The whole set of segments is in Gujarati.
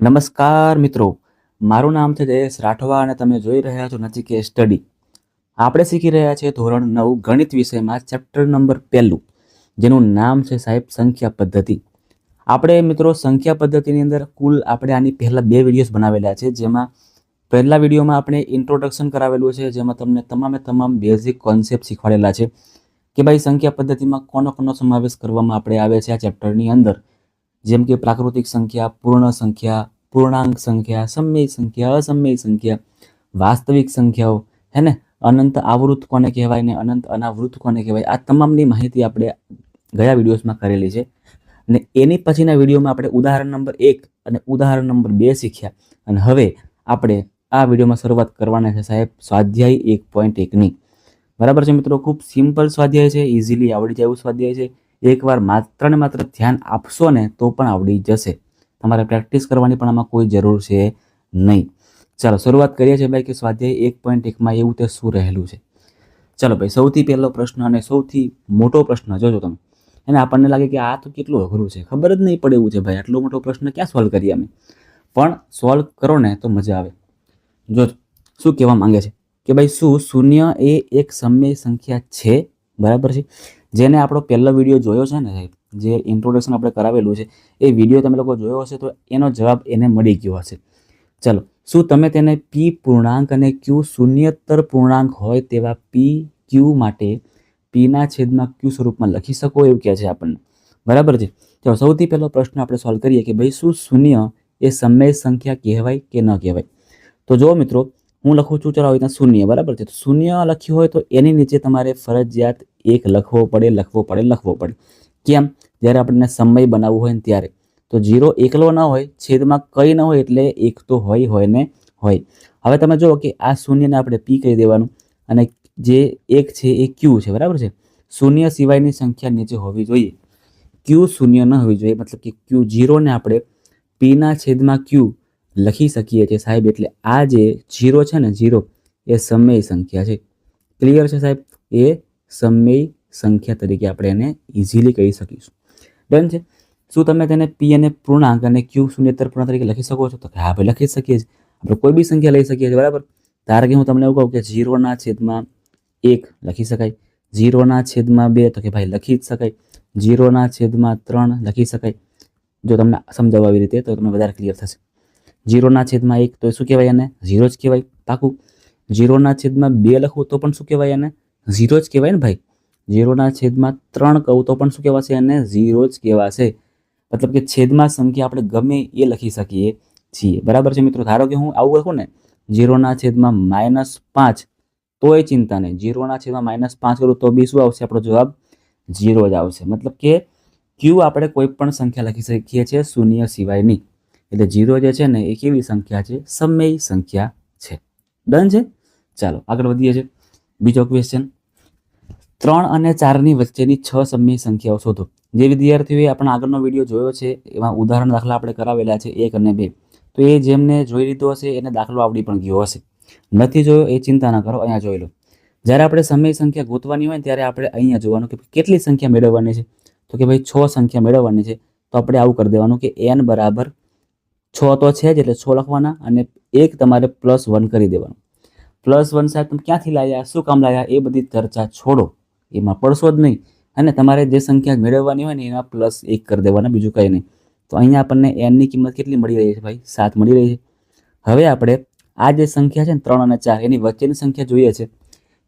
નમસ્કાર મિત્રો. મારું નામ છે જયેશ રાઠવા અને તમે જોઈ રહ્યા છો નચિકે સ્ટડી. આપણે શીખી રહ્યા છીએ ધોરણ નવ ગણિત વિષયમાં ચેપ્ટર નંબર પહેલું, જેનું નામ છે સાહેબ સંખ્યા પદ્ધતિ. આપણે મિત્રો સંખ્યા પદ્ધતિની અંદર કુલ આપણે આની પહેલાં બે વિડીયોઝ બનાવેલા છે, જેમાં પહેલા વિડીયોમાં આપણે ઇન્ટ્રોડક્શન કરાવેલું છે, જેમાં તમને તમામે તમામ બેઝિક કોન્સેપ્ટ શીખવાડેલા છે, કે ભાઈ સંખ્યા પદ્ધતિમાં કોનો કોનો સમાવેશ કરવામાં આપણે આવે છે આ ચેપ્ટરની અંદર. જેમ કે પ્રાકૃતિક સંખ્યા, પૂર્ણ સંખ્યા, પૂર્ણાંક સંખ્યા, સમય સંખ્યા, અસમય સંખ્યા, વાસ્તવિક સંખ્યાઓ, હે ને? અનંત આવૃત કોને કહેવાય ને અનંત અનાવૃત કોને કહેવાય? આ તમામની માહિતી આપણે ગયા વિડીયોઝમાં કરેલી છે. અને એની પછીના વિડીયોમાં આપણે ઉદાહરણ નંબર એક અને ઉદાહરણ નંબર બે શીખ્યા. અને હવે આપણે આ વિડીયોમાં શરૂઆત કરવાના છે સાહેબ, સ્વાધ્યાય એક પોઈન્ટ એકની. બરાબર છે મિત્રો? ખૂબ સિમ્પલ સ્વાધ્યાય છે, ઇઝીલી આવડી જાય એવું સ્વાધ્યાય છે. એકવાર માત્ર ને માત્ર ધ્યાન આપશો ને તો પણ આવડી જશે. તમારે પ્રેક્ટિસ કરવાની પણ આમાં કોઈ જરૂર છે નહીં. ચાલો, શરૂઆત કરીએ છીએ ભાઈ કે સ્વાધ્યાય એક પોઈન્ટ એકમાં એવું તે શું રહેલું છે? ચાલો ભાઈ, સૌથી પહેલો પ્રશ્ન અને સૌથી મોટો પ્રશ્ન જોજો તમે. એને આપણને લાગે કે આ તો કેટલું અઘરું છે. ખબર જ નહીં પડે એવું છે ભાઈ. આટલો મોટો પ્રશ્ન ક્યાં સોલ્વ કરીએ અમે? પણ સોલ્વ કરો ને તો મજા આવે. જો શું કહેવા માંગે છે? કે ભાઈ શું શૂન્ય એ એક સમય સંખ્યા છે? બરાબર છે? જેને આપણો પહેલો વીડિયો જોયો છે ને સાહેબ, જે ઇન્ટ્રોડક્શન આપણે કરાવેલું છે, એ વીડિયો તમે લોકો જોયો હશે તો એનો જવાબ એને મળી ગયો હશે. ચલો, શું તમે તેને પી પૂર્ણાંક અને ક્યુ શૂન્યતર પૂર્ણાંક હોય તેવા પી ક્યુ માટે પીના છેદમાં ક્યુ સ્વરૂપમાં લખી શકો એવું કહે છે આપણને? બરાબર છે? ચાલો, સૌથી પહેલો પ્રશ્ન આપણે સોલ્વ કરીએ કે ભાઈ શું શૂન્ય એ સમય સંખ્યા કહેવાય કે ન કહેવાય? તો જો મિત્રો હું લખું છું, ચલો આવી રીતના શૂન્ય, બરાબર છે? તો શૂન્ય લખ્યું હોય તો એની નીચે તમારે ફરજિયાત એક લખવો પડે લખવો પડે લખવો પડે. કેમ? જ્યારે આપણને સમય બનાવવું હોય ત્યારે. તો જીરો એકલો ન હોય, છેદમાં કંઈ ન હોય એટલે એક તો હોય હોય ને હોય. હવે તમે જુઓ કે આ શૂન્યને આપણે પી કહી દેવાનું અને જે એક છે એ ક્યુ છે, બરાબર છે? શૂન્ય સિવાયની સંખ્યા નીચે હોવી જોઈએ. ક્યુ શૂન્ય ન હોવી જોઈએ, મતલબ કે ક્યુ જીરોને આપણે પીના છેદમાં ક્યુ લખી શકીએ છીએ સાહેબ. એટલે આ જે જીરો છે ને, જીરો, એ સમય સંખ્યા છે. ક્લિયર છે સાહેબ? એ સમય સંખ્યા તરીકે આપણે એને ઇઝીલી કહી શકીશું. ડન છે? શું તમે તેને પી અને પૂર્ણાંક અને ક્યુ શૂન્યતર પૂર્ણાંક તરીકે લખી શકો છો? તો કે હા લખી શકીએ છીએ. આપણે કોઈ બી સંખ્યા લઈ શકીએ છીએ, બરાબર? ધારો કે હું તમને એવું કહું કે જીરોના છેદમાં એક લખી શકાય. જીરોના છેદમાં બે, તો કે ભાઈ, લખી જ શકાય. જીરોના છેદમાં ત્રણ લખી શકાય. જો તમને સમજાવવા આવી રીતે, તો તમને વધારે ક્લિયર થશે. જીરોના છેદમાં એક, તો શું કહેવાય એને? ઝીરો જ કહેવાય. પાકું. જીરોના છેદમાં બે લખવું તો પણ શું કહેવાય એને? ઝીરો જ કહેવાય ને ભાઈ? ઝીરોના છેદમાં ત્રણ કહું તો પણ શું કહેવાશે એને? ઝીરો જ કહેવાશે. મતલબ કે છેદમાં સંખ્યા આપણે ગમે એ લખી શકીએ છીએ. બરાબર છે મિત્રો? ધારો કે હું આવું લખું ને, ઝીરોના છેદમાં માઇનસ પાંચ તોય ચિંતા નહીં. ઝીરોના છેદમાં માઇનસ પાંચ કરું તો બી શું આવશે આપણો જવાબ? ઝીરો જ આવશે. મતલબ કે ક્યુ આપણે કોઈ પણ સંખ્યા લખી શકીએ છીએ શૂન્ય સિવાયની. એટલે જીરો જે છે ને એ કેવી સંખ્યા છે? સમય સંખ્યા છે. ડન છે? ચાલો, આગળ વધીએ છીએ. બીજો ક્વેશ્ચન ત્રણ અને ચારની વચ્ચેની છ સમય સંખ્યાઓ શોધો. જે વિદ્યાર્થીઓએ આપણા આગળનો વીડિયો જોયો છે, એમાં ઉદાહરણ દાખલા આપણે કરાવેલા છે, એક અને બે. તો એ જેમને જોઈ લીધો હશે, એને દાખલો આવડી પણ ગયો હશે. નથી જોયો, એ ચિંતા ના કરો, અહીંયા જોઈ લો. જ્યારે આપણે સમય સંખ્યા ગોતવાની હોય ત્યારે આપણે અહીંયા જોવાનું કે કેટલી સંખ્યા મેળવવાની છે? તો કે ભાઈ, છ સંખ્યા મેળવવાની છે. તો આપણે આવું કરી દેવાનું કે એન બરાબર છ તો છે જ એટલે છ લખવાના અને એક તમારે પ્લસ વન કરી દેવાનું. પ્લસ વન સાહેબ, તમે ક્યાંથી લાવ્યા શું કામ લાવ્યા એ બધી ચર્ચા છોડો. એમાં પડશો જ નહીં. અને તમારે જે સંખ્યા મેળવવાની હોય ને, એમાં પ્લસ એક કરી દેવાના, બીજું કંઈ નહીં. તો અહીંયા આપણને એનની કિંમત કેટલી મળી રહી છે ભાઈ? સાત મળી રહી છે. હવે આપણે આ જે સંખ્યા છે ને, ત્રણ અને ચાર, એની વચ્ચેની સંખ્યા જોઈએ છે.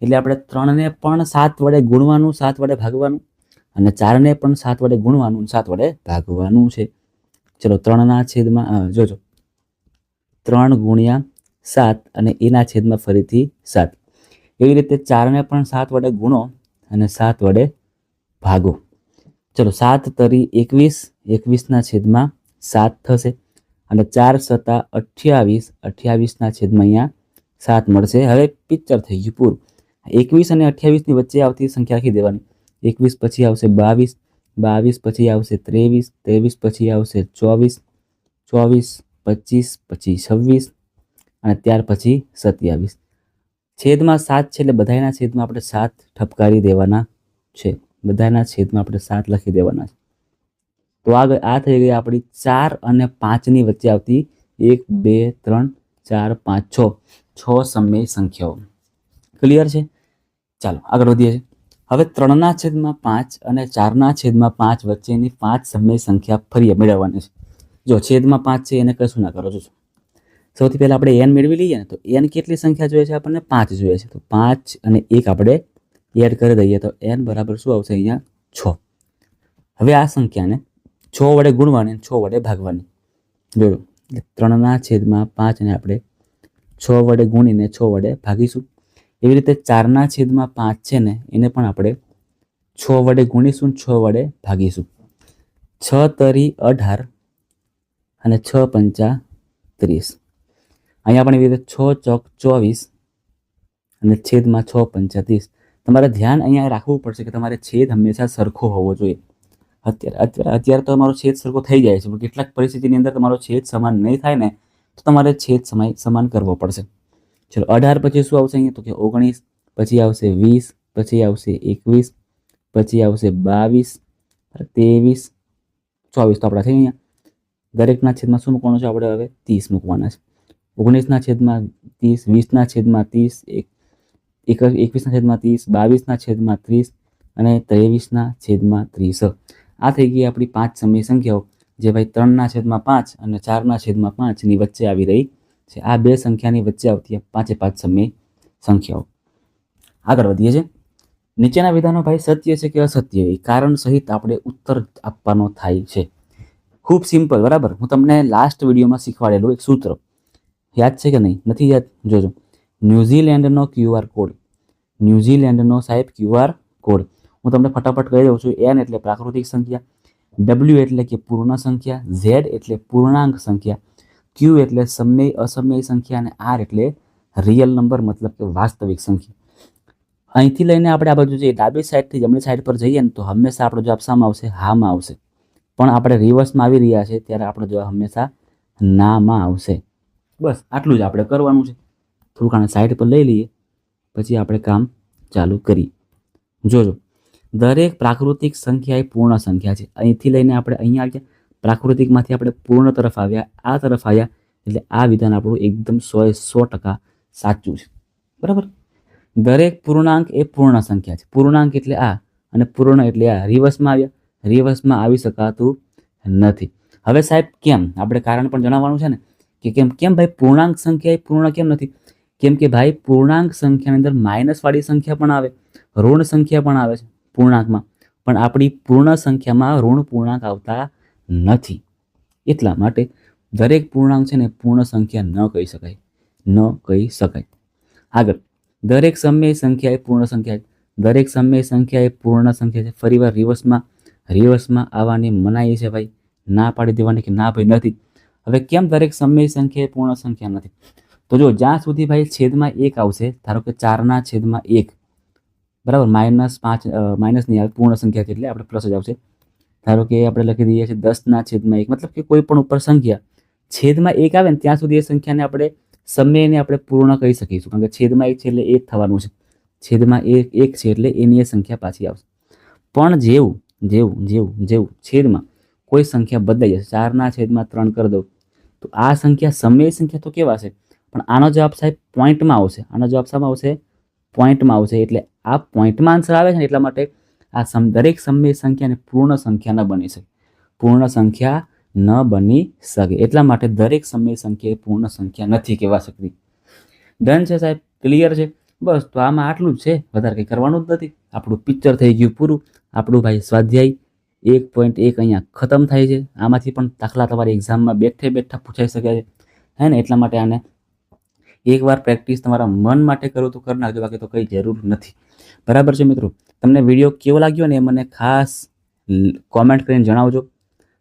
એટલે આપણે ત્રણને પણ સાત વડે ગુણવાનું, સાત વડે ભાગવાનું અને ચારને પણ સાત વડે ગુણવાનું સાત વડે ભાગવાનું છે. ચલો ત્રણના છેદમાં જોજો. ત્રણ ગુણ્યા સાત અને એના છેદમાં ફરીથી સાત. એવી રીતે ચારને પણ સાત વડે ગુણો અને સાત વડે ભાગો. ચલો સાત તરી એકવીસ, એકવીસના છેદમાં સાત થશે અને ચાર સત્તા અઠ્યાવીસ, અઠ્યાવીસના છેદમાં અહીંયા સાત મળશે. હવે પિક્ચર થઈ ગયું પૂરું. એકવીસ અને અઠ્યાવીસની વચ્ચે આવતી સંખ્યા રાખી દેવાની. એકવીસ પછી આવશે બાવીસ બાવીસ, પછી આવશે ત્રેવીસ ત્રેવીસ, પછી આવશે ચોવીસ ચોવીસ, પચીસ, પછી છવ્વીસ અને ત્યાર પછી સત્યાવીસ. છેદમાં સાત છે એટલે બધાના છેદમાં આપણે સાત ઠપકારી દેવાના છે. બધાના છેદમાં આપણે સાત લખી દેવાના છે. તો આગળ આ થઈ ગઈ આપણી ચાર અને પાંચની વચ્ચે આવતી એક, બે, ત્રણ, ચાર, પાંચ, છ. છ સમય સંખ્યાઓ. ક્લિયર છે? ચાલો, આગળ વધીએ છીએ. હવે ત્રણના છેદમાં પાંચ અને ચારના છેદમાં પાંચ વચ્ચેની પાંચ સમય સંખ્યા ફરી મેળવવાની છે. જો છેદમાં પાંચ છે, એને કશું ના કરો છો સૌથી પહેલાં આપણે એન મેળવી લઈએ ને, તો એન કેટલી સંખ્યા જોઈએ છે આપણને? પાંચ જોઈએ છે. તો પાંચ અને એક આપણે એડ કરી દઈએ, તો એન બરાબર શું આવશે અહીંયા? છ. હવે આ સંખ્યાને છ વડે ગુણવાની છ વડે ભાગવાની. જોયું? ત્રણના છેદમાં પાંચ અને આપણે છ વડે ગુણીને છ વડે ભાગીશું. એવી રીતે ચારના છેદમાં પાંચ છે ને, એને પણ આપણે છ વડે ગુણીશું છ વડે ભાગીશું. છ તરી અઢાર અને છ પંચા ત્રીસ. અહીંયા પણ એવી રીતે છ ચોક ચોવીસ અને છેદમાં છ પંચા ત્રીસ. તમારે ધ્યાન અહીંયા રાખવું પડશે કે તમારે છેદ હંમેશા સરખો હોવો જોઈએ. અત્યારે અત્યારે અત્યારે તો તમારો છેદ સરખો થઈ જાય છે, પણ કેટલાક પરિસ્થિતિની અંદર તમારો છેદ સમાન નહીં થાય ને, તો તમારે છેદ સમાય સમાન કરવો પડશે. ચલો અઢાર પછી શું આવશે અહીંયા? તો કે ઓગણીસ, પછી આવશે વીસ, પછી આવશે એકવીસ, પછી આવશે બાવીસ, ત્રેવીસ, ચોવીસ. તો આપણા થઈ અહીંયા દરેકના છેદમાં શું મૂકવાનું છે? આપણે હવે ત્રીસ મૂકવાના છે. ઓગણીસના છેદમાં ત્રીસ, વીસના છેદમાં ત્રીસ, એક એક, એકવીસના છેદમાં ત્રીસ, બાવીસના છેદમાં ત્રીસ અને ત્રેવીસના છેદમાં ત્રીસ. આ થઈ ગઈ આપણી પાંચ સમય સંખ્યાઓ જે ભાઈ ત્રણના છેદમાં પાંચ અને ચારના છેદમાં પાંચની વચ્ચે આવી રહી. છે. આ બે સંખ્યાની વચ્ચે આવતી પાંચે પાંચ સમય સંખ્યાઓ. આગળ વધીએ છીએ. નીચેના વિધાનો ભાઈ સત્ય છે કે અસત્ય? એ કારણ સહિત આપણે ઉત્તર આપવાનો થાય છે. ખૂબ સિમ્પલ, બરાબર? હું તમને લાસ્ટ વિડીયોમાં શીખવાડેલું એક સૂત્ર. યાદ છે કે નહીં? નથી યાદ? જોજો. ન્યૂઝીલેન્ડનો ક્યુઆર કોડ. ન્યૂઝીલેન્ડનો સાહેબ ક્યુઆર કોડ. હું તમને ફટાફટ કહી દઉં છું, એન એટલે પ્રાકૃતિક સંખ્યા ડબલ્યુ એટલે કે પૂર્ણ સંખ્યા, ઝેડ એટલે પૂર્ણાંક સંખ્યા ક્યુ એટલે સમય, અસમય સંખ્યા અને આર એટલે રિયલ નંબર મતલબ કે વાસ્તવિક સંખ્યા. અહીંથી લઈને આપણે આ બાજુ જે ડાબી સાઈડથી જમણી સાઈડ પર જઈએ ને તો હંમેશા આપણો જવાબ શામાં આવશે? હામાં આવશે. પણ આપણે રિવર્સમાં આવી રહ્યા છે ત્યારે આપણો જવાબ હંમેશા નામાં આવશે. બસ, આટલું જ આપણે કરવાનું છે. થોડુંક આને સાઈડ પર લઈ લઈએ, પછી આપણે કામ ચાલુ કરીએ. જોજો, દરેક પ્રાકૃતિક સંખ્યા એ પૂર્ણ સંખ્યા છે. અહીંથી લઈને આપણે અહીંયા આવ્યા પ્રાકૃતિકમાંથી આપણે પૂર્ણ તરફ આવ્યા, આ તરફ આવ્યા, એટલે આ વિધાન આપણું એકદમ સો સો ટકા સાચું છે. બરાબર? દરેક પૂર્ણાંક એ પૂર્ણ સંખ્યા છે. પૂર્ણાંક એટલે આ અને પૂર્ણ એટલે આ. રિવર્સમાં આવ્યા. રિવર્સમાં આવી શકાતું નથી. હવે સાહેબ, કેમ? આપણે કારણ પણ જણાવવાનું છે ને, કે કેમ? કેમ ભાઈ પૂર્ણાંક સંખ્યા એ પૂર્ણ કેમ નથી? કેમ કે ભાઈ પૂર્ણાંક સંખ્યાની અંદર માઇનસવાળી સંખ્યા પણ આવે, ઋણ સંખ્યા પણ આવે છે પૂર્ણાંકમાં. પણ આપણી પૂર્ણ સંખ્યામાં ઋણ પૂર્ણાંક આવતા નથી. એટલા માટે દરેક પૂર્ણાંક છે ને પૂર્ણ સંખ્યા ન કહી શકાય. ન કહી શકાય. આગળ, દરેક સમય સંખ્યા એ પૂર્ણ સંખ્યા દરેક સમય સંખ્યા એ પૂર્ણ સંખ્યા છે. ફરીવાર રિવર્સમાં રિવર્સમાં આવવાની મનાઈ છે ભાઈ. ના પાડી દેવાની કે ના ભાઈ નથી. હવે કેમ દરેક સમય સંખ્યા એ પૂર્ણ સંખ્યા નથી? તો જો જ્યાં સુધી ભાઈ છેદમાં એક આવશે, ધારો કે ચારના છેદમાં એક, બરાબર? માઇનસ પાંચ માઇનસ નહીં આવે પૂર્ણ સંખ્યા છે એટલે આપણે પ્લસ જ આવશે. ધારો કે આપણે લખી દઈએ છીએ દસના છેદમાં એક, મતલબ કે કોઈ પણ ઉપર સંખ્યા. છેદમાં એક આવે ને ત્યાં સુધી એ સંખ્યાને આપણે સમયને આપણે પૂર્ણ કરી શકીશું, કારણ કે છેદમાં એક છે એટલે એક થવાનું છે. છેદમાં એક એક છે એટલે એની એ સંખ્યા પાછી આવશે. પણ જેવું જેવું જેવું જેવું છેદમાં કોઈ સંખ્યા બદલાઈ જશે, ચારના છેદમાં ત્રણ કરી દઉં, તો આ સંખ્યા સમય સંખ્યા તો કેવા છે? પણ આનો જવાબ સાહેબ પોઈન્ટમાં આવશે, આનો જવાબ સાહેબ આવશે પોઈન્ટમાં આવશે, એટલે આ પોઈન્ટમાં આન્સર આવે છે એટલા માટે આ સમ, દરેક સમય સંખ્યાને પૂર્ણ સંખ્યા ન બની શકે. પૂર્ણ સંખ્યા ન બની શકે. એટલા માટે દરેક સમય સંખ્યા પૂર્ણ સંખ્યા નથી કહેવા શકતી. ડન છે સાહેબ? ક્લિયર છે? બસ, તો આમાં આટલું જ છે. વધારે કંઈ કરવાનું જ નથી. આપણું પિક્ચર થઈ ગયું પૂરું. આપણું ભાઈ સ્વાધ્યાય એક પોઈન્ટ એક અહીંયા ખતમ થાય છે. આમાંથી પણ દાખલા તમારી એક્ઝામમાં બેઠે બેઠા પૂછાઈ શકે છે. હે ને? એટલા માટે આને એકવાર પ્રેક્ટિસ તમારા મન માટે કરો તો કરી નાખજો, બાકી તો કંઈ જરૂર નથી. બરાબર છે મિત્રો? તમને વીડિયો કેવો લાગ્યો ને એ મને ખાસ કોમેન્ટ કરીને જણાવજો.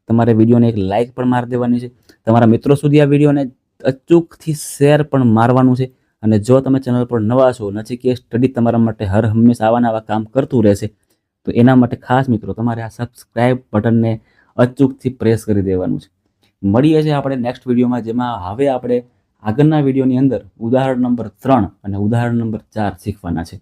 તમારે વિડીયોને એક લાઇક પણ મારી દેવાની છે. તમારા મિત્રો સુધી આ વિડીયોને અચૂકથી શેર પણ મારવાનું છે. અને જો તમે ચેનલ પર નવા છો, નથી કે સ્ટડી તમારા માટે હર હંમેશા આવા નવા કામ કરતું રહેશે, તો એના માટે ખાસ મિત્રો તમારે આ સબસ્ક્રાઇબ બટનને અચૂકથી પ્રેસ કરી દેવાનું છે. મળીએ છીએ આપણે નેક્સ્ટ વિડીયોમાં જેમાં હવે આપણે આગળના વિડીયોની અંદર ઉદાહરણ નંબર ત્રણ અને ઉદાહરણ નંબર ચાર શીખવાના છે.